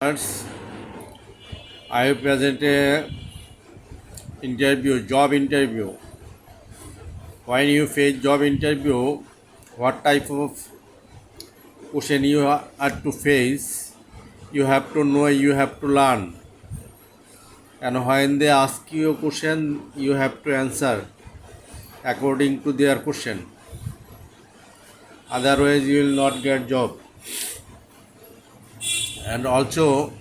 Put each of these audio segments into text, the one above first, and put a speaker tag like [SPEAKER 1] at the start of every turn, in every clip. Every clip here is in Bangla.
[SPEAKER 1] I have present a interview, job interview. When you face job interview, what type of question you are to face, you have to know, you have to learn. And when they ask you a question, you have to answer according to their question. Otherwise, you will not get job. And also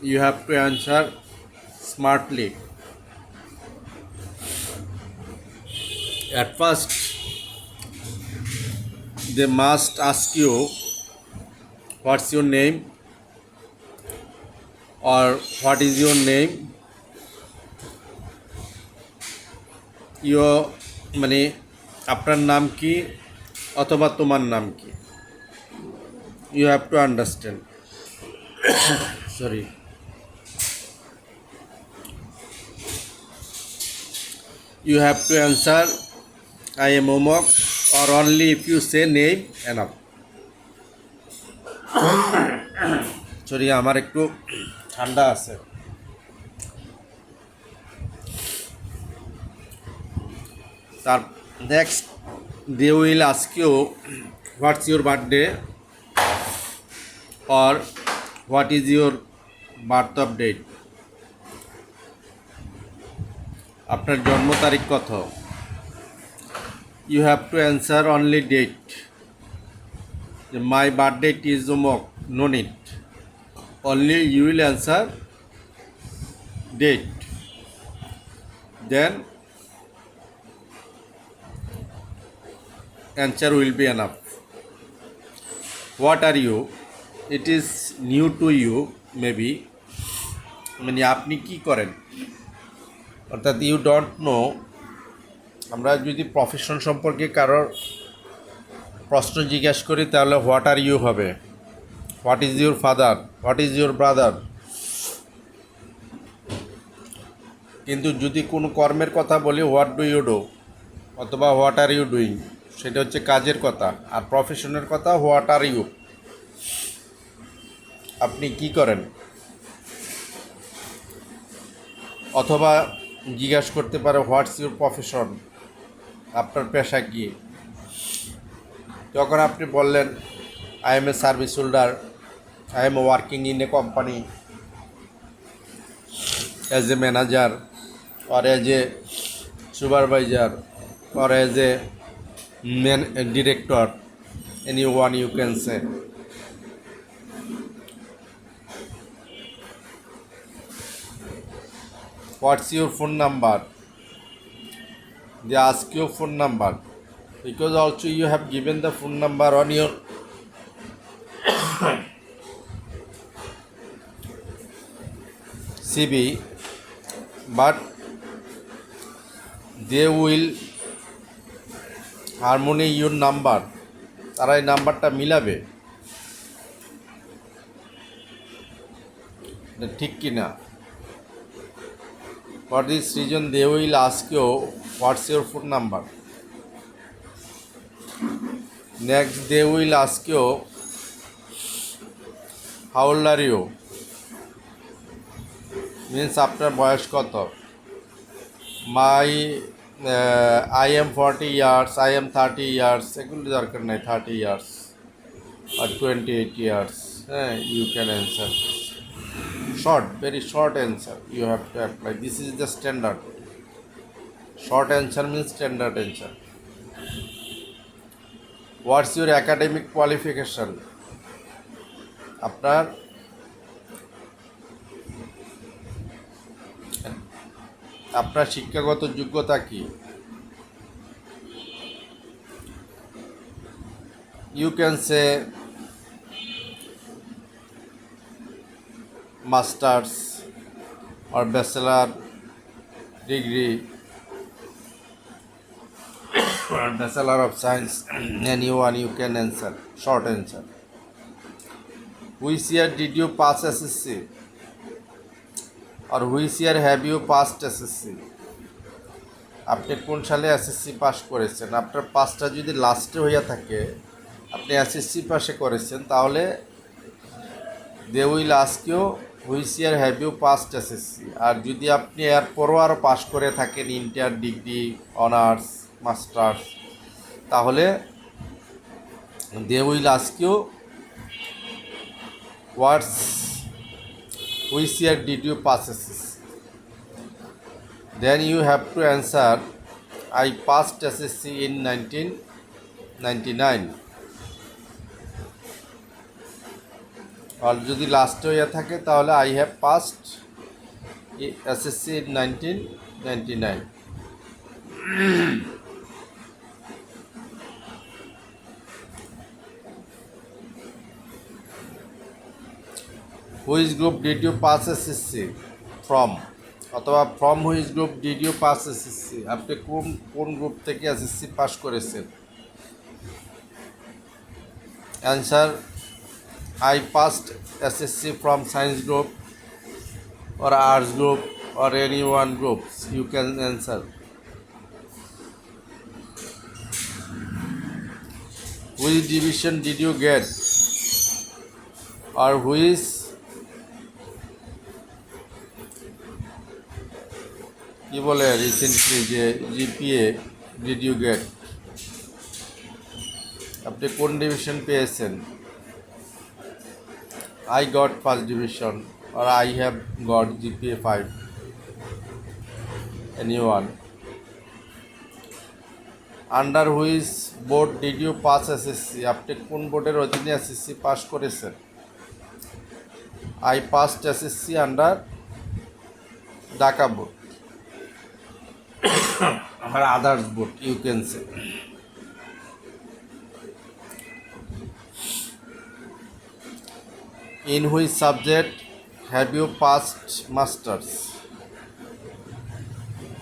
[SPEAKER 1] you have to answer smartly at first they must ask you what's your name or what is your name your মানে আপনার নাম কি অথবা তোমার নাম কি you have to understand sorry you have to answer i am omok or only if you say name enough sorry আমার একটু ঠান্ডা আছে তার next they will you what's your birthday or what is your birth of date? আপনার জন্ম তারিখ কত? You have to answer only date my birth date is অমক no need only you will answer date then answer will be enough. What are you? It is new to you, maybe. মানে আপনি কি করেন? অর্থাৎ ইউ ডোন্ট নো আমরা যদি প্রফেশন সম্পর্কে কারোর প্রশ্ন জিজ্ঞেস করি, তাহলে হোয়াট আর ইউ হবে? What is your father what is your brother কিন্তু যদি কোনো কর্মের কথা বলি হোয়াট ডু ইউ ডু অথবা হোয়াট আর ইউ ডুইং সেটা হচ্ছে কাজের কথা। আর প্রফেশনের কথা হোয়াট আর ইউ আপনি কি করেন? অথবা জিজ্ঞাসা করতে পারে হোয়াটস ইউর প্রফেশন আপনার পেশা কি যখন আপনি বললেন I am a service holder I am a working in a company as a manager or as a supervisor or as a man director any one you can say. What's your phone number they ask your phone number because also you have given the phone number on your CV but they will harmony your number তারা এই নাম্বারটা মিলাবে। ঠিক কিনা? না for this reason they will you what's your phone number next they will ask you how old are you means আপনার বয়স কত? My I am forty years I am thirty years এগুলো দরকার নেই থার্টি ইয়ার্স আর টোয়েন্টি এইট ইয়ার্স হ্যাঁ you can answer short very short answer you have to apply this is the standard short answer means standard answer what's your academic qualification আপনার আপনার শিক্ষাগত যোগ্যতা কি you can say masters R bachelor degree bachelor of science an you one you can answer, short answer. Which year did you pass SSC? R which year have you passed SSC? আপনি কোন সালে এসএসসি পাস করেছেন? আপনার পাসটা যদি লাস্টে হইয়া থাকে, আপনি এসএসসি পাসে করেছেন, তাহলে they will ask you which year have you passed SSC আর যদি আপনি এরপরও আরও পাস করে থাকেন ইন্টার ডিগ্রি অনার্স মাস্টার্স তাহলে they will ask you what's which year did you pass SSC then you have to answer I passed SSC in nineteen ninety nine আর যদি লাস্টে হয়ে থাকে, তাহলে I have passed SSC in nineteen ninety nine which group did you pass SSC from অথবা from which group did you pass SSC আপনি কোন কোন গ্রুপ থেকে এসএসসি পাস করেছেন? Answer I passed SSC from science group or arts group or any one groups. You can answer. Which division did you get? Or which কি বলে রিসেন্টলি যে জিপিএ ডিড ইউ গেট আপনি কোন ডিভিশন পেয়েছেন I got first division or I have got GPA 5. Anyone? Under which board did you pass SSC? আপনি কোন বোর্ডের অধীনে এসএসসি পাস করেছেন I passed SSC under Dhaka board R others board you can say in which subject have you passed masters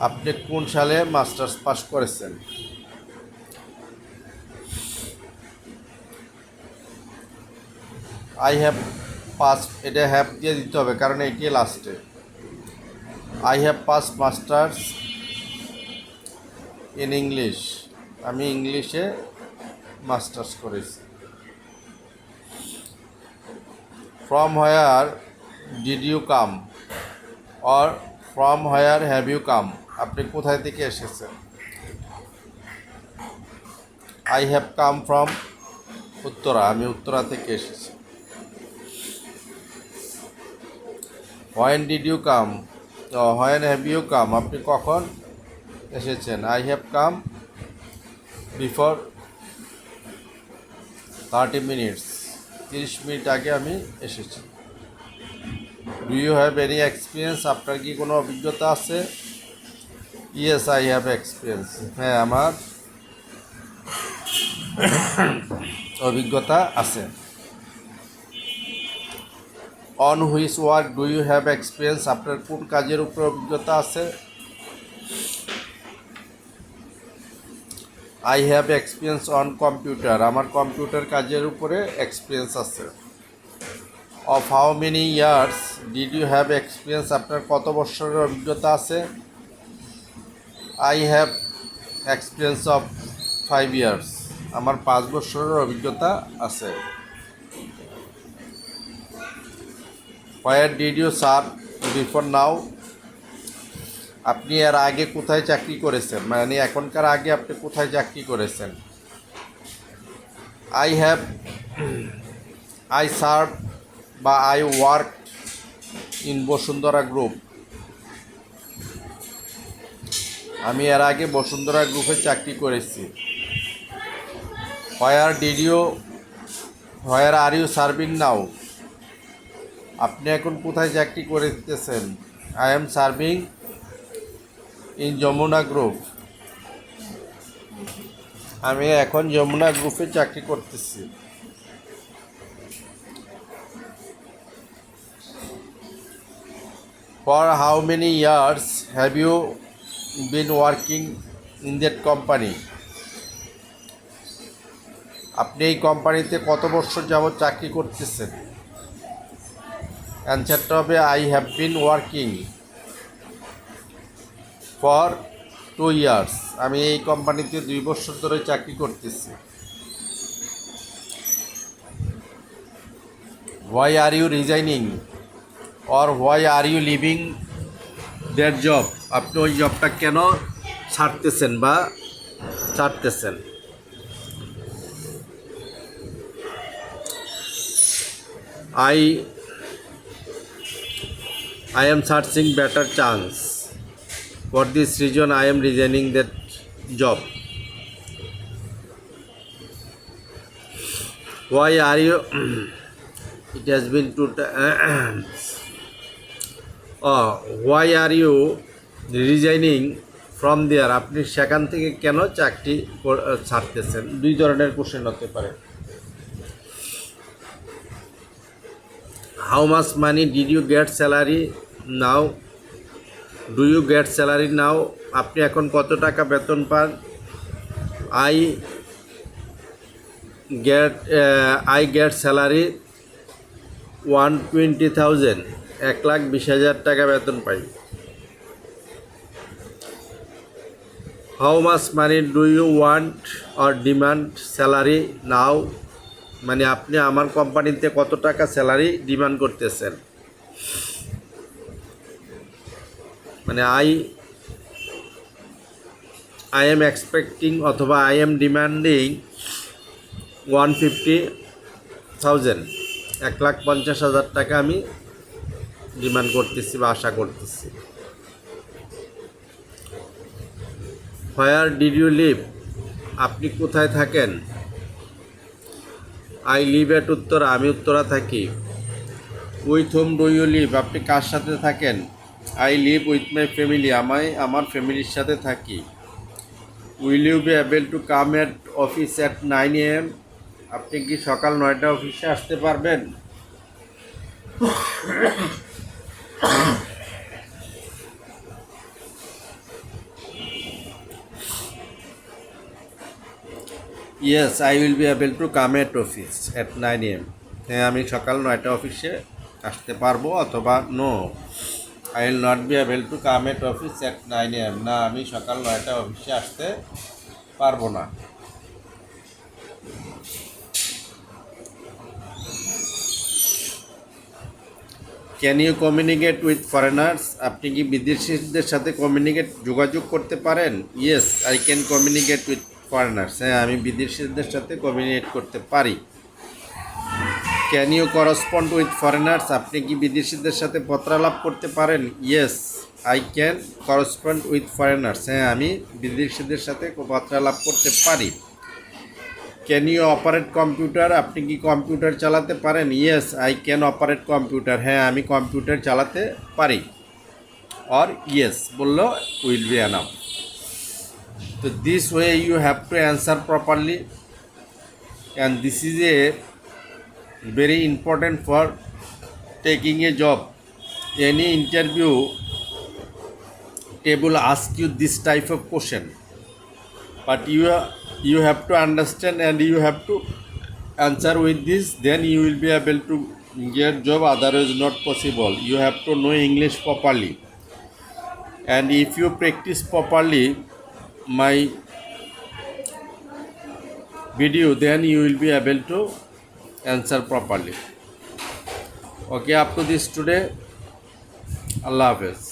[SPEAKER 1] আপনি কোন সালে মাস্টার্স পাস করেছেন? আই হ্যাভ পাস, এটা হ্যাভ দিয়ে দিতে হবে, কারণ এটি লাস্টে। I have pass masters in English. আমি ইংলিশে মাস্টার্স করেছি। From where did you come? Or from where have you come? আপনি কোথায় থেকে এসেছেন? I have come from Uttara, আমি উত্তরা থেকে এসেছি। When did you come when have you come আপনি কখন এসেছেন? I have come before thirty minutes তিরিশ মিনিট আগে আমি এসেছি। Do you have any experience আপনার কি কোনো অভিজ্ঞতা আছে? ইয়েস আই হ্যাভ এক্সপিরিয়েন্স হ্যাঁ আমার অভিজ্ঞতা আছে। On which work do you have experience আপনার কোন কাজের উপর অভিজ্ঞতা আছে? I have experience on computer আমার কম্পিউটার কাজের উপরে এক্সপিরিয়েন্স আছে। Of how many years did you have experience আপনার কত বছরের অভিজ্ঞতা আছে? I have experience of five years আমার পাঁচ বছরের অভিজ্ঞতা আছে। Where did you serve before now আপনি এর আগে কোথায় চাকরি করেছেন? মানে এখনকার আগে আপনি কোথায় চাকরি করেছেন? আই হ্যাভ আই সার্ভ বা I work in Bashundhara group আমি এর আগে বসুন্ধরা গ্রুপে চাকরি করেছি। Where did you where are you serving now আপনি এখন কোথায় চাকরি করতেছেন I am serving in Jamuna group আমি এখন যমুনা গ্রুপে চাকরি করতেছি। For how many years have you been working in that company আপনি এই কোম্পানিতে কত বছর যাবৎ চাকরি করতেছেন? অ্যান্সারটা হবে I have been working for two years. আমি এই কোম্পানিতে দুই বছর ধরে চাকরি করতেছি। Why are you resigning or why are you leaving that job আপনি ওই জবটা কেন ছাড়তেছেন বা ছাড়তেছেন? I I am searching better chance For this reason, I am resigning that job. Why are you? it has been times. oh, why are you resigning from there? আপনি সেখান থেকে কেন চাকরি কর- ছাড়তেছেন দুই ধরনের কোশ্চেন হতে পারে how much money did you get salary now do you get salary now আপনি এখন কত টাকা বেতন পান? I get I get salary one twenty thousand এক লাখ বিশ হাজার টাকা বেতন পাই। How much money do you want or demand salary now মানে আপনি আমার কোম্পানিতে কত টাকা স্যালারি ডিমান্ড করতেছেন? মানে আই আই এম এক্সপেক্টিং অথবা I am demanding one fifty thousand এক লাখ পঞ্চাশ হাজার টাকা আমি ডিমান্ড করতেছি বা আশা করতেছি। হোয়ার ডিড ইউ লিভ আপনি কোথায় থাকেন? আই লিভ এট উত্তরা, আমি উত্তরা থাকি। With whom do you live আপনি কার সাথে থাকেন? I live with my family আমি আমার ফ্যামিলির সাথে থাকি? Will you be able to come at office at nine A M আপনি কি সকাল নয়টা অফিসে আসতে পারবেন? Yes I will be able to come at office at nine AM হ্যাঁ আমি সকাল নয়টা অফিসে আসতে পারব অথবা no I will not be able to come at office at nine AM না, আমি সকাল নয়টা অফিসে আসতে পারব না। Can you communicate with foreigners আপনি কি বিদেশিদের সাথে কমিউনিকেট যোগাযোগ করতে পারেন? Yes I can communicate with foreigners হ্যাঁ আমি বিদেশিদের সাথে কমিউনিকেট করতে পারি। Can you correspond with foreigners আপনি কি বিদেশিদের সাথে পত্রালাপ করতে পারেন? Yes I can correspond with foreigners হ্যাঁ আমি বিদেশিদের সাথে পত্রালাপ করতে পারি। ক্যান ইউ অপারেট কম্পিউটার আপনি কি কম্পিউটার চালাতে পারেন? Yes I can operate computer হ্যাঁ আমি কম্পিউটার চালাতে পারি। অর ইয়েস বলল will be Anam to this way you have to answer properly and this is a very important for taking a job any interview table ask you this type of question but you you have to understand and you have to answer with this then you will be able to get job otherwise not possible you have to know english properly and if you practice properly my video then you will be able to answer properly okay up to this today allah hafiz